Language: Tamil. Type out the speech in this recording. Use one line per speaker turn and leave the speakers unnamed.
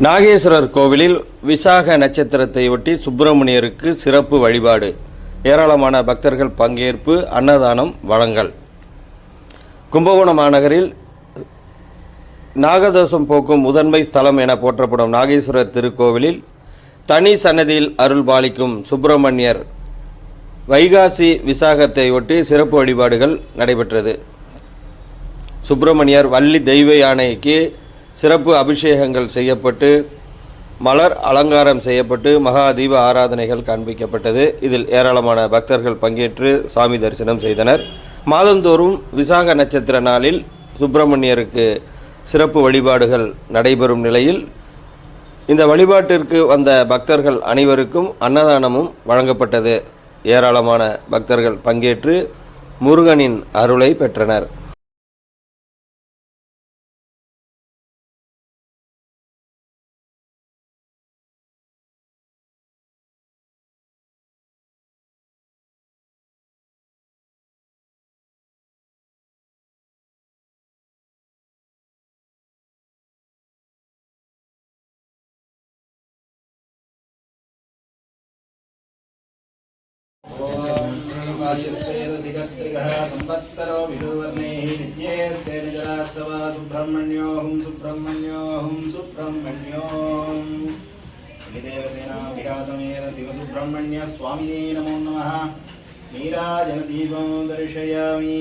நாகேஸ்வரர் கோவிலில் விசாக நட்சத்திரத்தை ஒட்டி சுப்பிரமணியருக்கு சிறப்பு வழிபாடு. ஏராளமான பக்தர்கள் பங்கேற்பு அன்னதானம் வழங்கல். கும்பகோணம் மாநகரில் நாகதோஷம் போக்கும் முதன்மை ஸ்தலம் என போற்றப்படும் நாகேஸ்வரர் திருக்கோவிலில் தனி சன்னதியில் அருள் பாலிக்கும் சுப்பிரமணியர் வைகாசி விசாகத்தை ஒட்டி சிறப்பு வழிபாடுகள் நடைபெற்றது. சுப்பிரமணியர் வள்ளி தெய்வ யானைக்கு சிறப்பு அபிஷேகங்கள் செய்யப்பட்டு மலர் அலங்காரம் செய்யப்பட்டு மகா தீப ஆராதனைகள் காண்பிக்கப்பட்டது. இதில் ஏராளமான பக்தர்கள் பங்கேற்று சாமி தரிசனம் செய்தனர். மாதந்தோறும் விசாக நட்சத்திர நாளில் சுப்பிரமணியருக்கு சிறப்பு வழிபாடுகள் நடைபெறும் நிலையில் இந்த வழிபாட்டிற்கு வந்த பக்தர்கள் அனைவருக்கும் அன்னதானமும் வழங்கப்பட்டது. ஏராளமான பக்தர்கள் பங்கேற்று முருகனின் அருளை பெற்றனர்.
संवत्सरो विषुवर्णैः नित्येस्ते निजरास्तवा सुब्रह्मण्योऽहं सुब्रह्मण्योऽहं सुब्रह्मण्योऽहम् देवसेनाभिघातमेद शिवसुब्रह्मण्य स्वामिने नमो नमः नीराजनदीपं दर्शयामि